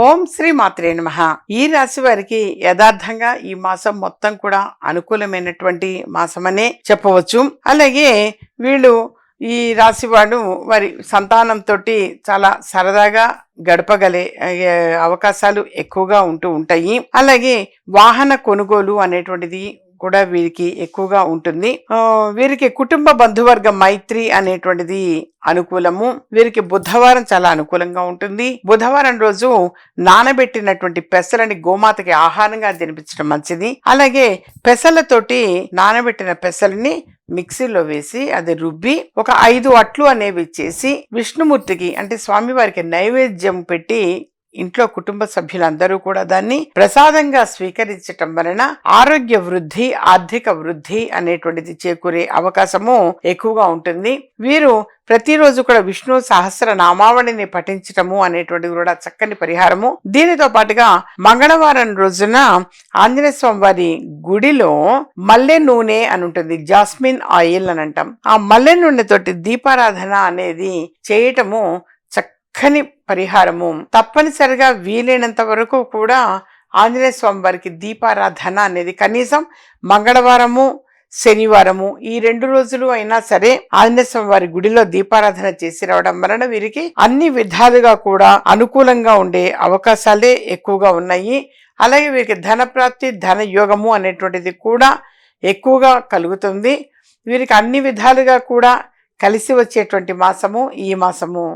ఓం శ్రీ మాత్రే నమ. ఈ రాశి వారికి యథార్థంగా ఈ మాసం మొత్తం కూడా అనుకూలమైనటువంటి మాసమనే చెప్పవచ్చు. అలాగే వీళ్ళు ఈ రాశి వాడు వారి సంతానంతో చాలా సరదాగా గడపగలే అవకాశాలు ఎక్కువగా ఉంటూ ఉంటాయి. అలాగే వాహన కొనుగోలు అనేటువంటిది కూడా వీరికి ఎక్కువగా ఉంటుంది. వీరికి కుటుంబ బంధువర్గ మైత్రి అనేటువంటిది అనుకూలము. వీరికి బుధవారం చాలా అనుకూలంగా ఉంటుంది. బుధవారం రోజు నానబెట్టినటువంటి పెసలని గోమాతకి ఆహారంగా తినిపించడం మంచిది. అలాగే పెసలతోటి నానబెట్టిన పెసలని మిక్సీలో వేసి అది రుబ్బి ఒక ఐదు అట్లు అనేవి చేసి విష్ణుమూర్తికి అంటే స్వామివారికి నైవేద్యం పెట్టి ఇంట్లో కుటుంబ సభ్యులందరూ కూడా దాన్ని ప్రసాదంగా స్వీకరించటం వలన ఆరోగ్య వృద్ధి ఆర్థిక వృద్ధి అనేటువంటిది చేకూరే అవకాశము ఎక్కువగా ఉంటుంది. వీరు ప్రతిరోజు కూడా విష్ణు సహస్ర నామావళిని పఠించటము అనేటువంటిది కూడా చక్కని పరిహారము. దీనితో పాటుగా మంగళవారం రోజున ఆంజనేయ స్వామి వారి గుడిలో మల్లె నూనె అని ఉంటుంది జాస్మిన్ ఆయిల్ అని అంటాం. ఆ మల్లె నూనెతోటి దీపారాధన అనేది చేయటము చక్కని పరిహారము. తప్పనిసరిగా వీలైనంత వరకు కూడా ఆంజనేయ స్వామి వారికి దీపారాధన అనేది కనీసం మంగళవారము శనివారము ఈ రెండు రోజులు అయినా సరే ఆంజనేయ స్వామి వారి గుడిలో దీపారాధన చేసి రావడం వలన వీరికి అన్ని విధాలుగా కూడా అనుకూలంగా ఉండే అవకాశాలే ఎక్కువగా ఉన్నాయి. అలాగే వీరికి ధన ప్రాప్తి ధన యోగము అనేటువంటిది కూడా ఎక్కువగా కలుగుతుంది. వీరికి అన్ని విధాలుగా కూడా కలిసి వచ్చేటువంటి మాసము ఈ మాసము.